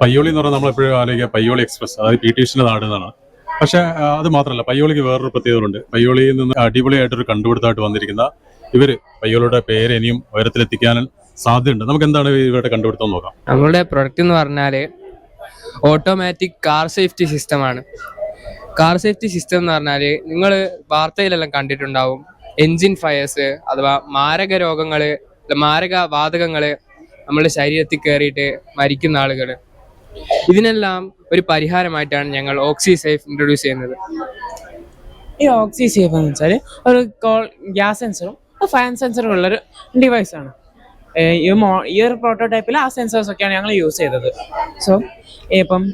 പയ്യോളി എന്ന് പറഞ്ഞാൽ നമ്മളെപ്പോഴും ആലോചിക്കുക പയ്യോളി എക്സ്പ്രസ് അതായത് പി ടി ഉഷിന്റെ നാട് എന്നാണ്. പക്ഷേ അത് മാത്രമല്ല പയ്യോളിക്ക് വേറൊരു പ്രത്യേകതയുണ്ട്. പയ്യോളിയിൽ നിന്ന് അടിപൊളിയായിട്ടൊരു കണ്ടുപിടുത്തമായിട്ട് വന്നിരിക്കുന്ന ഇവർ പയ്യോളിയുടെ പേര് ഇനിയും ഉയരത്തിലെത്തിക്കാൻ സാധ്യതയുണ്ട്. നമുക്ക് എന്താണ് ഇവരുടെ കണ്ടുപിടുത്തം നോക്കാം. നമ്മളുടെ പ്രൊഡക്റ്റ് എന്ന് പറഞ്ഞാൽ ഓട്ടോമാറ്റിക് കാർ സേഫ്റ്റി സിസ്റ്റമാണ് കാർ സേഫ്റ്റി സിസ്റ്റം എന്ന് പറഞ്ഞാൽ നിങ്ങൾ വാർത്തയിലെല്ലാം കണ്ടിട്ടുണ്ടാവും എൻജിൻ ഫയേഴ്സ് അഥവാ മാരക രോഗങ്ങൾ മാരക വാതകങ്ങൾ നമ്മുടെ ശരീരത്തിൽ കയറിയിട്ട് മരിക്കുന്ന ആളുകൾ ഇതിനെല്ലാം ഒരു പരിഹാരമായിട്ടാണ് ഞങ്ങൾ ഓക്സി സേഫ് ഇൻട്രൊഡ്യൂസ് ചെയ്യുന്നത്. ഈ ഓക്സി സേഫ് എന്ന് വെച്ചാൽ ഒരു കോൾ ഗ്യാസ് സെൻസറും ഫാൻ സെൻസറും ഉള്ളൊരു ഡിവൈസ് ആണ്. ഈ മോ ഈ ഒരു പ്രോട്ടോടൈപ്പിൽ ആ സെൻസേഴ്സ് ഒക്കെയാണ് ഞങ്ങൾ യൂസ് ചെയ്തത്. സോ ഇപ്പം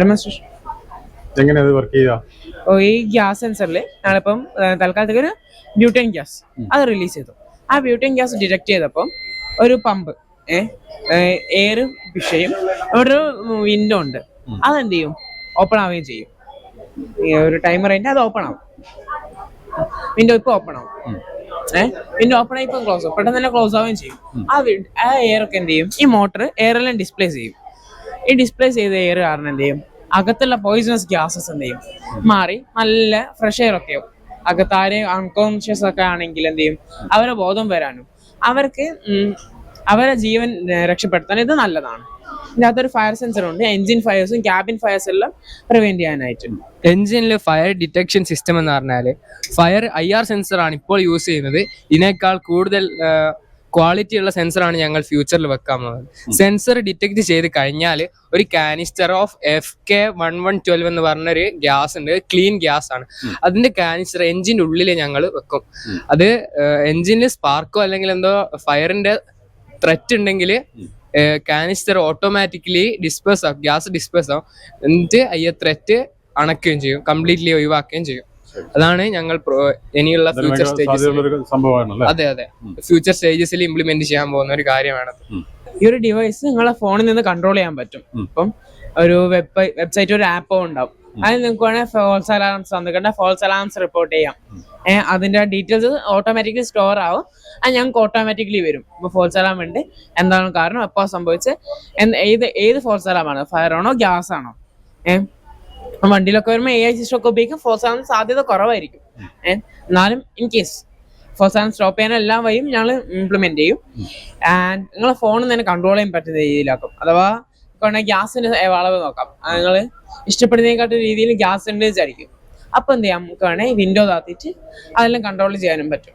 ഡെമോൺസ്ട്രേഷൻ എങ്ങനെയാണ് അത് വർക്ക് ചെയ്യുക ഓ ഈ ഗ്യാസ് സെൻസറിൽ ഞങ്ങളിപ്പം തൽക്കാലത്തേക്ക് ഒരു ബ്യൂട്ടൈൻ ഗ്യാസ് അത് റിലീസ് ചെയ്തു. ആ ബ്യൂട്ടൈൻ ഗ്യാസ് ഡിറ്റക്ട് ചെയ്തപ്പം ഒരു പമ്പ് എയർ വിഷയും. ഒരു വിൻഡോ ഉണ്ട്. അതെന്ത് ചെയ്യും? ഓപ്പൺ ആവുകയും ചെയ്യും. ഒരു ടൈമർ അതിന്റെ അത് ഓപ്പൺ ആവും. വിൻഡോ ഇപ്പൊ ഓപ്പൺ ആവും. ഏഹ് വിൻഡോ ഓപ്പൺ ആയി ഇപ്പം ക്ലോസ് ആവും. പെട്ടെന്ന് തന്നെ ക്ലോസ് ആവുകയും ചെയ്യും. ആ ആ എയർ ഒക്കെ എന്ത് ചെയ്യും? ഈ മോട്ടർ എയറെല്ലാം ഡിസ്പ്ലേ ചെയ്യും. ഈ ഡിസ്പ്ലേ ചെയ്ത എയർ കാരണം എന്ത് ചെയ്യും? അകത്തുള്ള പോയിസണസ് ഗ്യാസസ് എന്ത് ചെയ്യും? മാറി നല്ല ഫ്രഷ് എയർ ഒക്കെ ആവും. അകത്താരെ അൺകോൺഷ്യസ് ഒക്കെ ആണെങ്കിൽ എന്ത് ചെയ്യും? അവരെ ബോധം വരാനും. അവർക്ക് അവരെ ജീവൻ രക്ഷപ്പെടുത്താൻ ഇത് നല്ലതാണ്. ഇതിനകത്തൊരു ഫയർ സെൻസർ ഉണ്ട്. എഞ്ചിൻ ഫയേഴ്സും ക്യാബിൻ ഫയേഴ്സ് എല്ലാം പ്രിവെന്റ് ചെയ്യാനായിട്ടുണ്ട്. എഞ്ചിനിൽ ഫയർ ഡിറ്റക്ഷൻ സിസ്റ്റം എന്ന് പറഞ്ഞാൽ ഫയർ ഐ ആർ ആണ് ഇപ്പോൾ യൂസ് ചെയ്യുന്നത്. ഇതിനേക്കാൾ കൂടുതൽ ക്വാളിറ്റി ഉള്ള സെൻസറാണ് ഞങ്ങൾ ഫ്യൂച്ചറിൽ വെക്കാൻ പോകുന്നത്. സെൻസർ ഡിറ്റക്ട് ചെയ്ത് കഴിഞ്ഞാൽ ഒരു canister of F K one one twelve എന്ന് പറഞ്ഞൊരു ഗ്യാസ് ഉണ്ട്. ക്ലീൻ ഗ്യാസ് ആണ്. അതിന്റെ കാനിസ്റ്റർ എഞ്ചിന്റെ ഉള്ളിൽ ഞങ്ങൾ വെക്കും. അത് എഞ്ചിനിൽ സ്പാർക്കോ അല്ലെങ്കിൽ എന്തോ ഫയറിന്റെ ത്രെറ്റ് ഉണ്ടെങ്കിൽ കാനിസ്റ്റർ ഓട്ടോമാറ്റിക്കലി ഡിസ്പേസ് ആവും. ഗ്യാസ് ഡിസ്പേസ് ആവും. എന്നിട്ട് അയ്യ ത്രെറ്റ് അണക്കുകയും ചെയ്യും. കംപ്ലീറ്റ്ലി ഒഴിവാക്കുകയും ചെയ്യും. അതാണ് ഞങ്ങൾ ഇനിയുള്ള അതിന് ഫ്യൂച്ചർ സ്റ്റേജസ് അതെ അതെ. ഫ്യൂച്ചർ സ്റ്റേജസിൽ ഇംപ്ലിമെന്റ് ചെയ്യാൻ പോകുന്ന ഒരു കാര്യമാണ് ഈ ഒരു ഡിവൈസ് നിങ്ങളെ ഫോണിൽ നിന്ന് കൺട്രോൾ ചെയ്യാൻ പറ്റും. ഇപ്പം ഒരു വെബ് വെബ്സൈറ്റ് ഒരു ആപ്പോ ഉണ്ടാവും. അതിൽ നിങ്ങൾക്ക് വേണേൽ ഫോൾസ് അലാംസ് തന്നിട്ടുണ്ട്. ഫോൾസ് അലാംസ് റിപ്പോർട്ട് ചെയ്യാം. ഏഹ് അതിന്റെ ഡീറ്റെയിൽസ് ഓട്ടോമാറ്റിക്കലി സ്റ്റോർ ആവും. അത് ഞങ്ങൾക്ക് ഓട്ടോമാറ്റിക്കലി വരും. ഇപ്പോൾ ഫോൾസ് അലാം ഉണ്ട്. എന്താണ് കാരണം? എപ്പോ സംഭവിച്ച്? എന്ത് ഏത് ഏത് ഫോൾസ് അലാം ആണ്? ഫയർ ആണോ ഗ്യാസ് ആണോ? ഏഹ് വണ്ടിയിലൊക്കെ വരുമ്പോൾ എ ഐ സിസ്റ്റം ഒക്കെ ഉപയോഗിക്കും. ഫോൾസ് അലാം സാധ്യത കുറവായിരിക്കും. ഏഹ് എന്നാലും in case false alarm stop ചെയ്യാൻ എല്ലാ വഴിയും ഞങ്ങൾ ഇംപ്ലിമെന്റ് ചെയ്യും. ആൻഡ് നിങ്ങളെ ഫോണിൽ തന്നെ കൺട്രോൾ ചെയ്യാൻ പറ്റുന്ന രീതിയിലാക്കും. അഥവാ ഗ്യാസിന്റെ വളവ് നോക്കാം. നിങ്ങൾ ഇഷ്ടപ്പെടുന്നതിനെക്കാട്ടും രീതിയിൽ ഗ്യാസ് ഉണ്ട് വിചാരിക്കും. അപ്പൊ എന്ത് ചെയ്യാം? നമുക്ക് വേണേൽ വിൻഡോ താത്തിട്ട് അതെല്ലാം കൺട്രോൾ ചെയ്യാനും പറ്റും.